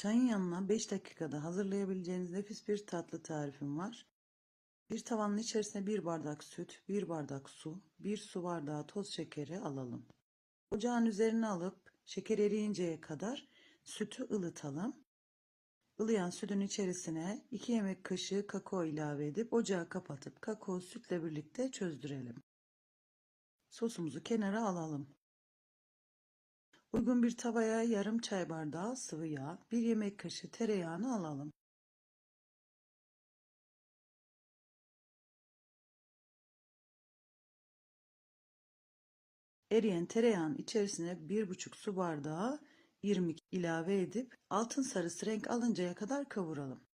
Çayın yanına 5 dakikada hazırlayabileceğiniz nefis bir tatlı tarifim var. Bir tavanın içerisine 1 bardak süt, 1 bardak su, 1 su bardağı toz şekeri alalım. Ocağın üzerine alıp şeker eriyinceye kadar sütü ılıtalım. Ilıyan sütün içerisine 2 yemek kaşığı kakao ilave edip ocağı kapatıp kakao sütle birlikte çözdürelim. Sosumuzu kenara alalım. Uygun bir tavaya yarım çay bardağı sıvı yağ, 1 yemek kaşığı tereyağını alalım. Eriyen tereyağın içerisine 1,5 su bardağı irmik ilave edip altın sarısı renk alıncaya kadar kavuralım.